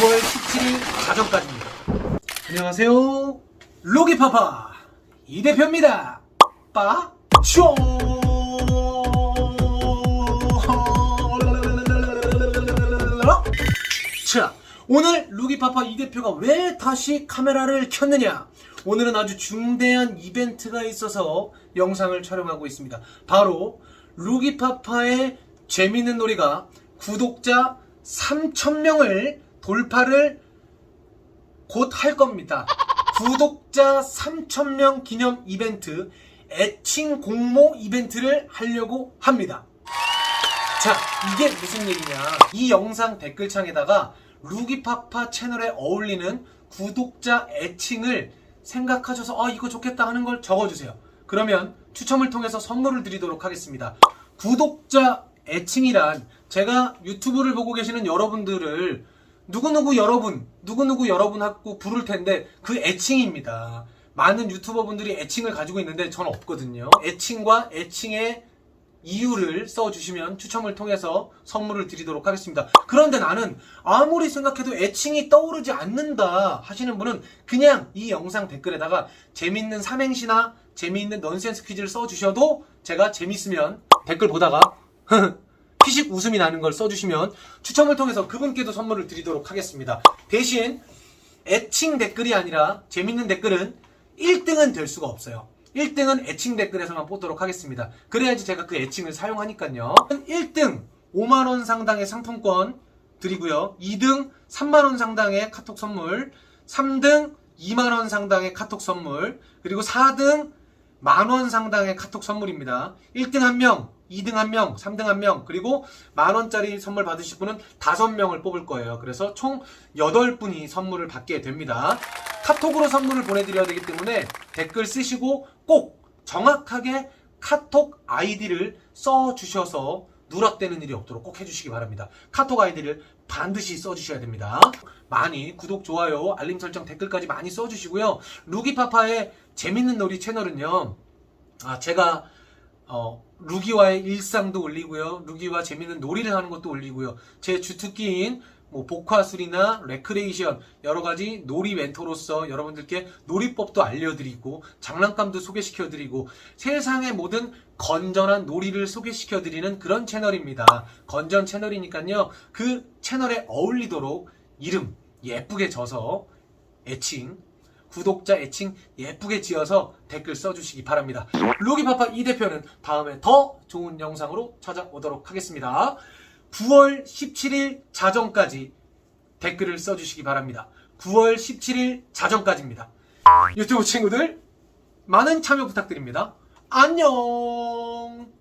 9월 17일 자정까지입니다. 안녕하세요. 로기파파 이 대표입니다. 빠 쇼. 자, 오늘 루기파파 이 대표가 왜 다시 카메라를 켰느냐? 오늘은 아주 중대한 이벤트가 있어서 영상을 촬영하고 있습니다. 바로 루기파파의 재밌는 놀이가 구독자 3,000명을 돌파를 곧 할 겁니다. 구독자 3,000명 기념 이벤트 애칭 공모 이벤트를 하려고 합니다. 자, 이게 무슨 얘기냐. 이 영상 댓글창에다가 루기파파 채널에 어울리는 구독자 애칭을 생각하셔서 아, 이거 좋겠다 하는 걸 적어주세요. 그러면 추첨을 통해서 선물을 드리도록 하겠습니다. 구독자 애칭이란 제가 유튜브를 보고 계시는 여러분들을 누구누구 여러분, 누구누구 여러분 하고 부를 텐데 그 애칭입니다. 많은 유튜버분들이 애칭을 가지고 있는데 전 없거든요. 애칭과 애칭의 이유를 써주시면 추첨을 통해서 선물을 드리도록 하겠습니다. 그런데 나는 아무리 생각해도 애칭이 떠오르지 않는다 하시는 분은 그냥 이 영상 댓글에다가 재밌는 삼행시나 재미있는 넌센스 퀴즈를 써주셔도 제가 재밌으면 댓글 보다가 피식 웃음이 나는 걸 써주시면 추첨을 통해서 그분께도 선물을 드리도록 하겠습니다. 대신 애칭 댓글이 아니라 재밌는 댓글은 1등은 될 수가 없어요. 1등은 애칭 댓글에서만 뽑도록 하겠습니다. 그래야지 제가 그 애칭을 사용하니까요. 1등 5만원 상당의 상품권 드리고요. 2등 3만원 상당의 카톡 선물, 3등 2만원 상당의 카톡 선물, 그리고 4등 만원 상당의 카톡 선물입니다. 1등 1명, 2등 1명, 3등 1명, 그리고 만원짜리 선물 받으실 분은 5명을 뽑을 거예요. 그래서 총 8분이 선물을 받게 됩니다. 카톡으로 선물을 보내드려야 되기 때문에 댓글 쓰시고 꼭 정확하게 카톡 아이디를 써주셔서 누락되는 일이 없도록 꼭 해주시기 바랍니다. 카톡 아이디를 반드시 써주셔야 됩니다. 많이 구독, 좋아요, 알림 설정, 댓글까지 많이 써주시고요. 루기파파의 재밌는 놀이 채널은요. 아, 제가 어, 루기와의 일상도 올리고요. 루기와 재밌는 놀이를 하는 것도 올리고요. 제 주특기인 뭐 복화술이나 레크레이션 여러 가지 놀이 멘토로서 여러분들께 놀이법도 알려드리고 장난감도 소개시켜드리고 세상의 모든 건전한 놀이를 소개시켜드리는 그런 채널입니다. 건전 채널이니까요. 그 채널에 어울리도록 이름 예쁘게 져서 애칭 구독자 애칭 예쁘게 지어서 댓글 써주시기 바랍니다. 루기파파 이 대표는 다음에 더 좋은 영상으로 찾아오도록 하겠습니다. 9월 17일 자정까지 댓글을 써주시기 바랍니다. 9월 17일 자정까지입니다. 유튜브 친구들 많은 참여 부탁드립니다. 안녕! 빠!